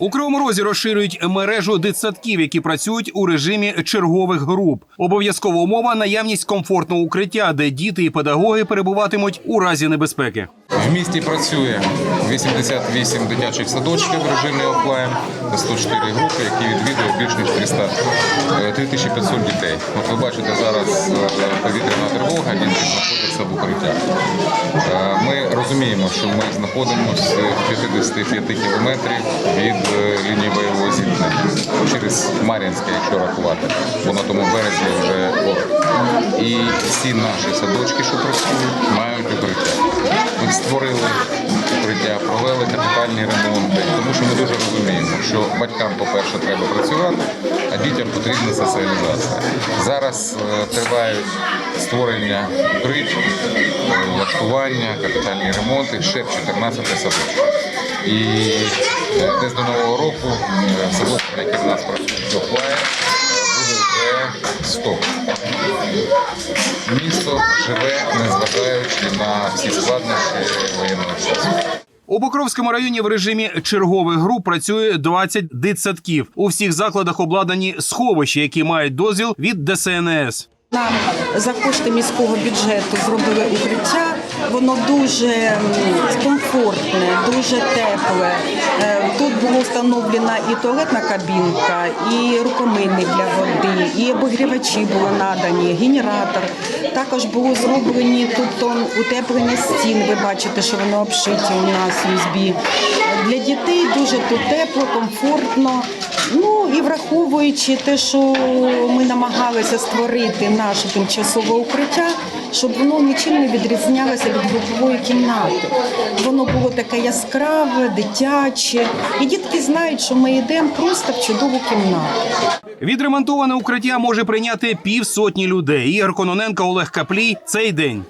У Кривому Розі розширюють мережу дитсадків, які працюють у режимі чергових груп. Обов'язкова умова наявність комфортного укриття, де діти і педагоги перебуватимуть у разі небезпеки. В місті працює 88 дитячих садочків в режимі офлайн, 104 групи, які відвідують більш ніж 300, е, 3500 дітей. От ви бачите зараз е, повітряна тривога, діти знаходяться в укриттях. Е, Ми розуміємо, що ми знаходимося в 55 кілометрів від лінії бойового зіткнення через Мар'їнське, якщо рахувати, бо на тому березі вже. І всі наші садочки, що працюють, мають укриття. Створили укриття, провели капітальні ремонти, тому що ми дуже розуміємо, що батькам, по-перше, треба працювати, а дітям потрібна соціалізація. Зараз е, тривають створення укрить, е, влаштування, капітальні ремонти, ще 14 садочків. І е, десь до нового року садок, який в нас працює буде вже 100. Місто живе, незважаючи на всі складнощі воєнного часу. У Покровському районі в режимі чергових груп працює 20 дитсадків. У всіх закладах обладнані сховища, які мають дозвіл від ДСНС. Нам за кошти міського бюджету зробили укриття. Воно дуже комфортне, дуже тепле. Е, Тут була встановлена і туалетна кабінка, і рукомийник для води, і обігрівачі були надані, генератор. Також було зроблені тут утеплення стін. Ви бачите, що воно обшиті у нас USB. Для дітей дуже тут тепло, комфортно. Ну і враховуючи те, що ми намагалися створити наше тимчасове укриття, щоб воно нічим не відрізнялося від групової кімнати. Воно було таке яскраве, дитяче, і дітки знають, що ми йдемо просто в чудову кімнату. Відремонтоване укриття може прийняти півсотні людей. Ігор Кононенко, Олег Каплій. Цей день.